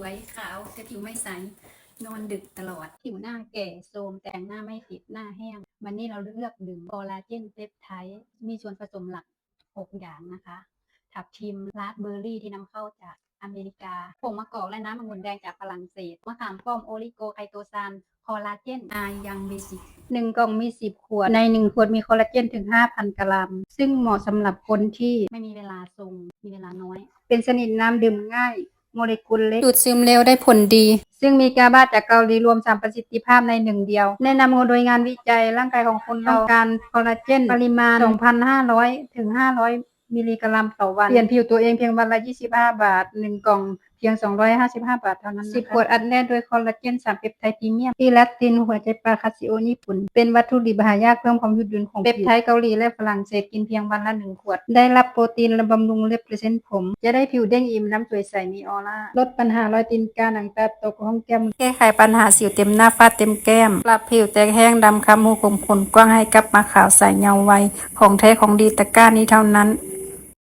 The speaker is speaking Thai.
วยขาวแต่ผิวไม่ใส นอนดึกตลอด ผิวหน้าแก่โทรมแต่งหน้าไม่ติดหน้าแห้ง วันนี้เราเลือกดื่มคอลลาเจนเปปไทด์มีส่วนผสมหลัก 6 อย่างนะคะทับทิมราสเบอร์รี่ที่นำเข้าจากอเมริกาผงมะกอกและน้ำองุ่นแดงจากฝรั่งเศส มะขามป้อมโอลิโกไคโตซานคอลลาเจนอายังเบสิกหนึ่งกล่องมี 10 ขวด ใน 1 ขวดมีคอลลาเจนถึง 5,000 กรัม ซึ่งเหมาะสำหรับคนที่ไม่มีเวลาทรงมีเวลาน้อย เป็นชนิดน้ำดื่มง่าย โมเลกุลเล็ก ดูดซึมเร็วได้ผลดี ซึ่งมีกาบาจากเกาหลีรวมสามประสิทธิภาพในหนึ่งเดียว แนะนำโดยงานวิจัยร่างกายของคนเราต้องการคอลลาเจนปริมาณ 2,500 ถึง 500 มิลลิกรัมต่อวัน เปลี่ยนผิวตัวเองเพียงวันละ 25 บาท 1 กล่องเพียง 255 บาทเท่านั้นนะคะ10ขวดอัดแน่นด้วยคอลลาเจน3เปปไทด์พรีเมียมที่แลคตินหัวใจปลาคาซิโอญี่ปุ่น เป็นวัตถุดิบหายากเพิ่มความยืดหยุ่นของเปปไทด์เกาหลีและฝรั่งเศสกินเพียงวันละ1ขวด ได้รับโปรตีนและบำรุงเล็บและเส้นผม จะได้ผิวเด้งอิ่มน้ำสวยใสมีออร่าลดปัญหารอยตีนกาหนังตาตกห้องแก้ม แก้ไขปัญหาสิวเต็มหน้าฝ้าเต็มแก้มปรับผิวแตกแห้งดำคำหูกลมขนกว้างให้กลับมาขาวใสเงาไวของแท้ของดีตะกร้านี้เท่านั้น